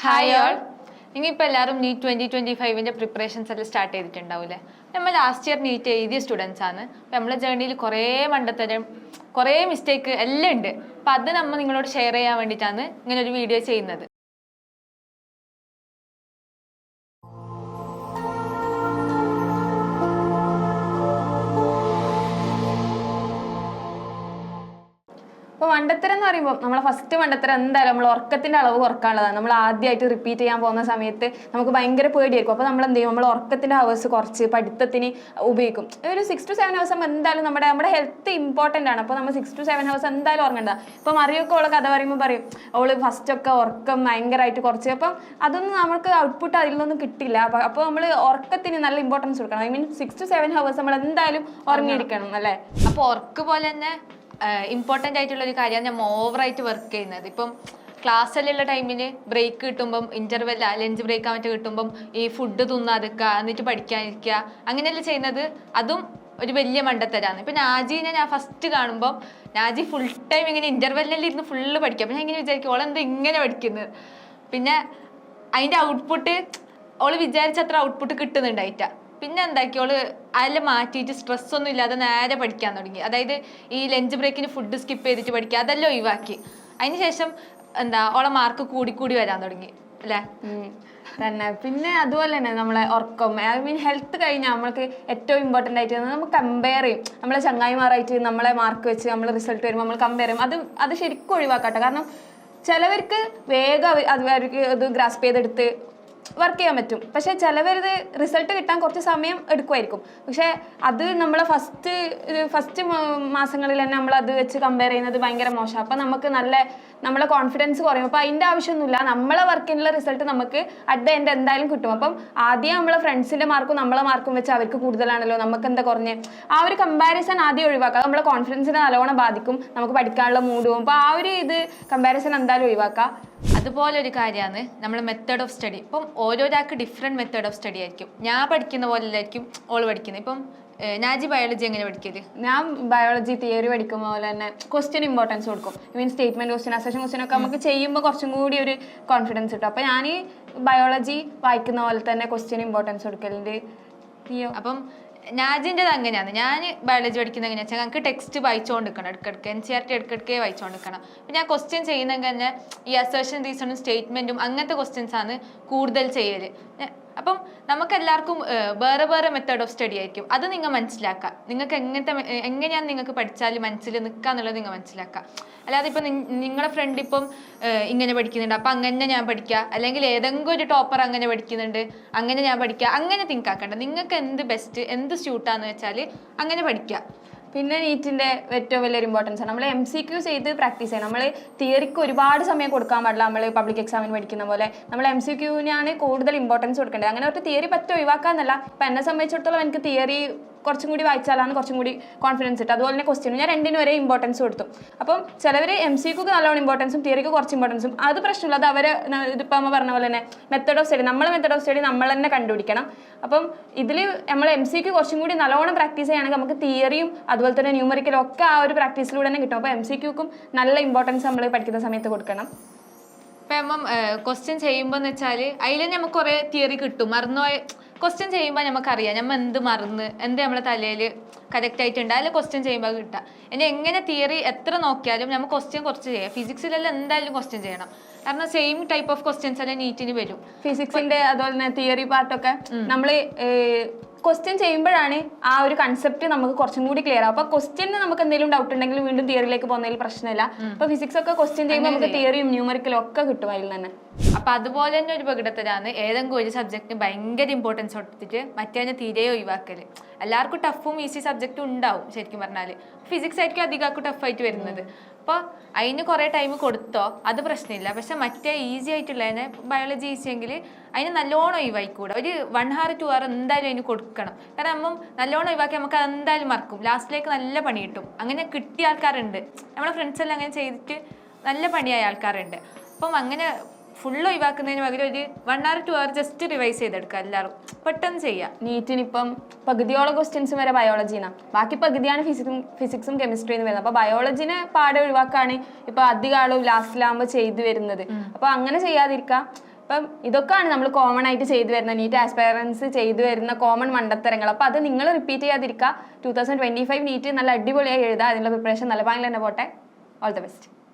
Hi all ഇനിയിപ്പോൾ എല്ലാവരും NEET twenty twenty ഫൈവിന്റെ പ്രിപ്പറേഷൻസ് എല്ലാം സ്റ്റാർട്ട് ചെയ്തിട്ടുണ്ടാവില്ലേ? നമ്മൾ ലാസ്റ്റ് ഇയർ നീറ്റ് എഴുതിയ സ്റ്റുഡൻസ് ആണ്. അപ്പോൾ നമ്മളെ ജേർണിയിൽ കുറേ മണ്ടത്തരം കുറേ മിസ്റ്റേക്ക് എല്ലാം ഉണ്ട്. അപ്പോൾ അത് നമ്മൾ നിങ്ങളോട് ഷെയർ ചെയ്യാൻ വേണ്ടിയിട്ടാണ് ഇങ്ങനെ ഒരു വീഡിയോ ചെയ്യുന്നത്. പറയുമ്പോൾ നമ്മളെ ഫസ്റ്റ് മണ്ടത്തരം എന്തായാലും നമ്മൾ ഉറക്കത്തിന്റെ അളവ് കുറക്കാനുള്ളതാണ്. നമ്മൾ ആദ്യമായിട്ട് റിപ്പീറ്റ് ചെയ്യാൻ പോകുന്ന സമയത്ത് നമുക്ക് ഭയങ്കര പേടിയായിരിക്കും. അപ്പോൾ നമ്മൾ എന്ത് ചെയ്യും നമ്മൾ ഉറക്കത്തിന്റെ ഹവേഴ്സ് കുറച്ച് പഠിത്തത്തിന് ഉപയോഗിക്കും. ഒരു സിക്സ് ടു സെവൻ ഹവേഴ്സ് എന്തായാലും നമ്മുടെ നമ്മുടെ ഹെൽത്ത് ഇമ്പോർട്ടന്റ് ആണ്. അപ്പോൾ നമ്മൾ സിക്സ് ടു സെവൻ ഹവേഴ്സ് എന്തായാലും ഉറങ്ങണ്ട. ഇപ്പോൾ മറിയൊക്കെ ഉള്ള കഥ പറയുമ്പോൾ പറയും അവൾ ഫസ്റ്റ് ഒക്കെ ഉറക്കം ഭയങ്കരമായിട്ട് കുറച്ച്. അപ്പം അതൊന്നും നമുക്ക് ഔട്ട്പുട്ട് അതിൽ നിന്നൊന്നും കിട്ടില്ല. അപ്പോൾ അപ്പോൾ നമ്മൾ ഉറക്കത്തിന് നല്ല ഇമ്പോർട്ടൻസ് കൊടുക്കണം. I mean six to seven hours നമ്മൾ എന്തായാലും ഉറങ്ങിയിരിക്കണം അല്ലേ? അപ്പോൾ ഉറക്ക് പോലെ തന്നെ ഇമ്പോർട്ടന്റ് ആയിട്ടുള്ള ഒരു കാര്യമാണ് ഞാൻ ഓവറായിട്ട് വർക്ക് ചെയ്യുന്നത്. ഇപ്പം ക്ലാസ്സിലുള്ള ടൈമിന് ബ്രേക്ക് കിട്ടുമ്പം ഇന്റർവെല്ല ലഞ്ച് ബ്രേക്ക് മറ്റേ കിട്ടുമ്പം ഈ ഫുഡ് തിന്നാതിരിക്കുക എന്നിട്ട് പഠിക്കാതിരിക്കുക അങ്ങനെയല്ല ചെയ്യുന്നത്? അതും ഒരു വലിയ മണ്ടത്തരാണ്. ഇപ്പം നാജീനെ ഞാൻ ഫസ്റ്റ് കാണുമ്പം നാജി ഫുൾ ടൈം ഇങ്ങനെ ഇന്റർവെല്ലിൽ ഇരുന്ന് ഫുള്ള് പഠിക്കുക അപ്പം ഞാൻ ഇങ്ങനെ വിചാരിക്കും ഓളെന്താ ഇങ്ങനെ പഠിക്കുന്നത് പിന്നെ അതിന്റെ ഔട്ട്പുട്ട് ഓൾ വിചാരിച്ചത്ര ഔട്ട്പുട്ട് കിട്ടുന്നുണ്ടായിട്ട. പിന്നെ എന്താക്കി ഓൾ അതിൽ മാറ്റിയിട്ട് സ്ട്രെസ് ഒന്നും ഇല്ലാതെ നേരെ പഠിക്കാൻ തുടങ്ങി. അതായത് ഈ ലഞ്ച് ബ്രേക്കിന് ഫുഡ് സ്കിപ്പ് ചെയ്തിട്ട് പഠിക്കുക അതെല്ലാം ഒഴിവാക്കി. അതിനുശേഷം എന്താ ഓളെ മാർക്ക് കൂടി കൂടി വരാൻ തുടങ്ങി അല്ലേ? തന്നെ. പിന്നെ അതുപോലെ തന്നെ നമ്മളെ ഉറക്കം. ഐ മീൻ ഹെൽത്ത് കഴിഞ്ഞാൽ നമ്മൾക്ക് ഏറ്റവും ഇമ്പോർട്ടന്റ് ആയിട്ട് നമ്മൾ കമ്പയർ ചെയ്യും. നമ്മളെ ചങ്ങായിമാരായിട്ട് നമ്മളെ മാർക്ക് വെച്ച് നമ്മൾ റിസൾട്ട് വരുമ്പോൾ നമ്മൾ കമ്പയർ ചെയ്യും. അത് അത് ശരിക്കും ഒഴിവാക്കട്ടെ. കാരണം ചിലവർക്ക് വേഗം അത് അവർക്ക് ഇത് ഗ്രാസ്പ് ചെയ്തെടുത്ത് വർക്ക് ചെയ്യാൻ പറ്റും. പക്ഷേ ചിലവരിത് റിസൾട്ട് കിട്ടാൻ കുറച്ച് സമയം എടുക്കുമായിരിക്കും. പക്ഷേ അത് നമ്മളെ ഫസ്റ്റ് ഫസ്റ്റ് മാസങ്ങളിൽ തന്നെ നമ്മൾ അത് വെച്ച് കമ്പയർ ചെയ്യുന്നത് ഭയങ്കര മോശം അപ്പം നമുക്ക് നല്ല നമ്മളെ കോൺഫിഡൻസ് കുറയും. അപ്പോൾ അതിന്റെ ആവശ്യമൊന്നുമില്ല. നമ്മളെ വർക്കിനുള്ള റിസൾട്ട് നമുക്ക് അറ്റ് ദ എൻഡ് എന്തായാലും കിട്ടും. അപ്പം ആദ്യം നമ്മളെ ഫ്രണ്ട്സിന്റെ മാർക്കും നമ്മളെ മാർക്കും വെച്ച് അവർക്ക് കൂടുതലാണല്ലോ. നമുക്ക് എന്താ കുറഞ്ഞ്? ആ ഒരു കമ്പാരിസൺ ആദ്യം ഒഴിവാക്കുക നമ്മളെ കോൺഫിഡൻസിനെ നല്ലോണം ബാധിക്കും. നമുക്ക് പഠിക്കാനുള്ള മൂഡും അപ്പോൾ ആ ഒരു ഇത് കമ്പാരിസൺ എന്തായാലും ഒഴിവാക്കുക അതുപോലെ ഒരു കാര്യമാണ് നമ്മൾ മെത്തേഡ് ഓഫ് സ്റ്റഡി ഇപ്പം ഓരോരാൾക്ക് ഡിഫറെന്റ് മെത്തേഡ് ഓഫ് സ്റ്റഡി ആയിരിക്കും. ഞാൻ പഠിക്കുന്ന പോലെയായിരിക്കും ഓൾ പഠിക്കുന്നത്. ഇപ്പം നാജി ബയോളജി എങ്ങനെ പഠിക്കൽ? ഞാൻ ബയോളജി തിയറി പഠിക്കുമ്പോൾ പോലെ തന്നെ ക്വസ്റ്റ്യൻ ഇമ്പോർട്ടൻസ് കൊടുക്കും. I mean statement question assertion question ഒക്കെ നമുക്ക് ചെയ്യുമ്പോൾ കുറച്ചും കൂടി ഒരു കോൺഫിഡൻസ് കിട്ടും. അപ്പോൾ ഞാൻ ബയോളജി വായിക്കുന്ന പോലെ തന്നെ ക്വസ്റ്റ്യൻ ഇമ്പോർട്ടൻസ് കൊടുക്കലുണ്ട്. അപ്പം നാജിന്റെത് അങ്ങനെയാണ്. ഞാൻ ബയോളജി പഠിക്കുന്നത് എങ്ങനെയാ വെച്ചാൽ ഞങ്ങൾക്ക് ടെക്സ്റ്റ് വായിച്ചുകൊണ്ടിരിക്കണം ഇടക്കിടക്ക് എൻ സി ആർ ടി ഇടയ്ക്കിടയ്ക്ക് വായിച്ചുകൊണ്ടിരിക്കണം അപ്പം ഞാൻ ക്വസ്റ്റ്യൻ ചെയ്യുന്നെങ്കിൽ തന്നെ ഈ അസേഷൻ റീസണും സ്റ്റേറ്റ്മെന്റും അങ്ങനത്തെ ക്വസ്റ്റ്യൻസാണ് കൂടുതൽ ചെയ്യൽ അപ്പം നമുക്ക് എല്ലാവർക്കും വേറെ വേറെ മെത്തേഡ് ഓഫ് സ്റ്റഡി ആയിരിക്കും. അത് നിങ്ങൾ മനസ്സിലാക്കുക. നിങ്ങൾക്ക് എങ്ങനത്തെ എങ്ങനെയാണ് നിങ്ങൾക്ക് പഠിച്ചാൽ മനസ്സിൽ നിൽക്കുക എന്നുള്ളത് നിങ്ങൾ മനസ്സിലാക്കുക. അല്ലാതെ ഇപ്പം നിങ്ങളുടെ ഫ്രണ്ട് ഇപ്പം ഇങ്ങനെ പഠിക്കുന്നുണ്ട്. അപ്പം അങ്ങനെ ഞാൻ പഠിക്കുക. അല്ലെങ്കിൽ ഏതെങ്കിലും ഒരു ടോപ്പർ അങ്ങനെ പഠിക്കുന്നുണ്ട്. അങ്ങനെ ഞാൻ പഠിക്കുക. അങ്ങനെ തിങ്ക് ആക്കേണ്ട. നിങ്ങൾക്ക് എന്ത് ബെസ്റ്റ് എന്ത് സ്യൂട്ടാന്ന് വെച്ചാൽ അങ്ങനെ പഠിക്കുക. പിന്നെ നീറ്റിന്റെ ഏറ്റവും വലിയൊരു ഇമ്പോർട്ടൻസ് ആണ്. നമ്മൾ എം സി ക്യൂ ചെയ്ത് പ്രാക്ടീസ് ചെയ്യണം. നമ്മൾ തിയറിക്ക് ഒരുപാട് സമയം കൊടുക്കാൻ പാടില്ല. നമ്മൾ പബ്ലിക് എക്സാമിന് പഠിക്കുന്ന പോലെ. നമ്മൾ എം സി ക്യൂവിനാണ് കൂടുതൽ ഇമ്പോർട്ടൻസ് കൊടുക്കേണ്ടത്. അങ്ങനെ ഒരു തിയറി പറ്റും ഒഴിവാക്കാന്നല്ല. ഇപ്പം എന്നെ സംബന്ധിച്ചിടത്തോളം എനിക്ക് തിയറി കുറച്ചും കൂടി വായിച്ചാലാണ് കുറച്ചും കൂടി കോൺഫിഡൻസ് കിട്ടും അതുപോലെ തന്നെ ക്വസ്റ്റ്യൻ ഞാൻ രണ്ടിനും ഒരേ ഇമ്പോർട്ടൻസ് കൊടുത്തു. അപ്പം ചിലവർ എം സിക്ക് നല്ലോണം ഇമ്പോർട്ടൻസും തിയറിക്ക് കുറച്ച് ഇമ്പോർട്ടൻസും അത് പ്രശ്നമില്ല. അത് അവർ ഇതിപ്പോൾ അമ്മ പറഞ്ഞ പോലെ തന്നെ മെത്തേഡ് ഓഫ് സ്റ്റഡി നമ്മൾ മെത്തേഡ് ഓഫ് സ്റ്റഡി നമ്മൾ തന്നെ കണ്ടുപിടിക്കണം. അപ്പം ഇതിൽ നമ്മൾ എം സിക്ക് കുറച്ചും കൂടി നല്ലോണം പ്രാക്ടീസ് ചെയ്യുകയാണെങ്കിൽ നമുക്ക് തിയറിയും അതുപോലെ തന്നെ ന്യൂമറിക്കലും ഒക്കെ ആ ഒരു പ്രാക്ടീസിലൂടെ തന്നെ കിട്ടും. അപ്പോൾ എം സി ക്യൂക്കും നല്ല ഇമ്പോർട്ടൻസ് നമ്മൾ പഠിക്കുന്ന സമയത്ത് കൊടുക്കണം. ഇപ്പം എം ക്വസ്റ്റ്യൻ ചെയ്യുമ്പോൾ എന്ന് വെച്ചാൽ അതിൽ നമുക്ക് കുറേ തിയറി കിട്ടും. മറന്നുപോയ ക്വസ്റ്റ്യൻ ചെയ്യുമ്പോൾ നമുക്കറിയാം നമ്മൾ എന്ത് മറന്ന് എന്ത് നമ്മുടെ തലയിൽ കറക്റ്റ് ആയിട്ടുണ്ട്. അതിൽ ക്വസ്റ്റ്യൻ ചെയ്യുമ്പോൾ കിട്ടുക. ഇനി എങ്ങനെ തിയറി എത്ര നോക്കിയാലും നമുക്ക് ക്വസ്റ്റ്യൻ കുറച്ച് ചെയ്യാം. ഫിസിക്സിലെല്ലാം എന്തായാലും ക്വസ്റ്റ്യൻ ചെയ്യണം. കാരണം സെയിം ടൈപ്പ് ഓഫ് ക്വസ്റ്റ്യൻസ് എല്ലാം നീറ്റിന് വരും. ഫിസിക്സിന്റെ അതുപോലെ തന്നെ തിയറി പാർട്ടൊക്കെ നമ്മൾ ക്വസ്റ്റ്യൻ ചെയ്യുമ്പോഴാണ് ആ ഒരു കൺസെപ്റ്റ് നമുക്ക് കുറച്ചും കൂടി ക്ലിയർ ആവും. അപ്പൊ ക്വസ്റ്റ്യന് നമുക്ക് എന്തെങ്കിലും ഡൗട്ട് ഉണ്ടെങ്കിൽ വീണ്ടും തിയറിയിലേക്ക് പോകുന്നതിൽ പ്രശ്നമില്ല. അപ്പൊ ഫിസിക്സ് ഒക്കെ ക്വസ്റ്റ്യൻ ചെയ്യുമ്പോൾ നമുക്ക് തിയറിയും ന്യൂമറിക്കലും ഒക്കെ കിട്ടും അതിൽ തന്നെ അപ്പൊ അതുപോലെ തന്നെ ഒരു പ്രകടനത്തിലാണ് ഏതെങ്കിലും ഒരു സബ്ജക്റ്റിന് ഭയങ്കര ഇമ്പോർട്ടൻസ് കൊടുത്തിട്ട് മറ്റേ തീരെ ഒഴിവാക്കൽ. എല്ലാവർക്കും ടഫും ഈസി സബ്ജക്റ്റും ഉണ്ടാവും ശരിക്കും പറഞ്ഞാൽ ഫിസിക്സ് ആയിരിക്കും അധികം ടഫായിട്ട് വരുന്നത്. അപ്പോൾ അതിന് കുറേ ടൈം കൊടുത്തോ അത് പ്രശ്നമില്ല. പക്ഷെ മറ്റേ ഈസി ആയിട്ടുള്ളതിനെ ബയോളജി ഈസി എങ്കിൽ അതിന് നല്ലോണം ഒഴിവായിക്കൂടെ. ഒരു വൺ ഹവർ ടു ഹവർ എന്തായാലും അതിന് കൊടുക്കണം. കാരണം നമ്മൾ നല്ലോണം ഒഴിവാക്കി നമുക്ക് അത് എന്തായാലും മറക്കും ലാസ്റ്റിലേക്ക് നല്ല പണി കിട്ടും. അങ്ങനെ കിട്ടിയ ആൾക്കാരുണ്ട്. നമ്മളെ ഫ്രണ്ട്സ് എല്ലാം അങ്ങനെ ചെയ്തിട്ട് നല്ല പണിയായ ആൾക്കാരുണ്ട്. അപ്പം അങ്ങനെ ഫുൾ ഒഴിവാക്കുന്നതിന് പകരം ഒരു one hour two hour just revise ചെയ്തെടുക്കുക എല്ലാവരും. പെട്ടെന്ന് ചെയ്യാം. നീറ്റിനിപ്പം പകുതിയോളം ക്വസ്റ്റ്യൻസ് വരെ ബയോളജിനാണ് ബാക്കി പകുതിയാണ് ഫിസിക്സും ഫിസിക്സും കെമിസ്ട്രിയും വരുന്നത്. അപ്പോൾ ബയോളജിനെ പാടെ ഒഴിവാക്കാണ് ഇപ്പൊ അധികം ആളും ലാസ്റ്റിലാകുമ്പോൾ ചെയ്തു വരുന്നത്. അപ്പോൾ അങ്ങനെ ചെയ്യാതിരിക്കുക അപ്പം ഇതൊക്കെയാണ് നമ്മൾ കോമൺ ആയിട്ട് ചെയ്തു വരുന്ന നീറ്റ് ആസ്പയറൻസ് ചെയ്തു വരുന്ന കോമൺ മണ്ടത്തരങ്ങൾ. അപ്പം അത് നിങ്ങൾ റിപ്പീറ്റ് ചെയ്യാതിരിക്കുക two thousand twenty five NEET നല്ല അടിപൊളിയായി എഴുതുക അതിനുള്ള പ്രിപ്പറേഷൻ നല്ല ഭാഗം തന്നെ പോട്ടെ. All the best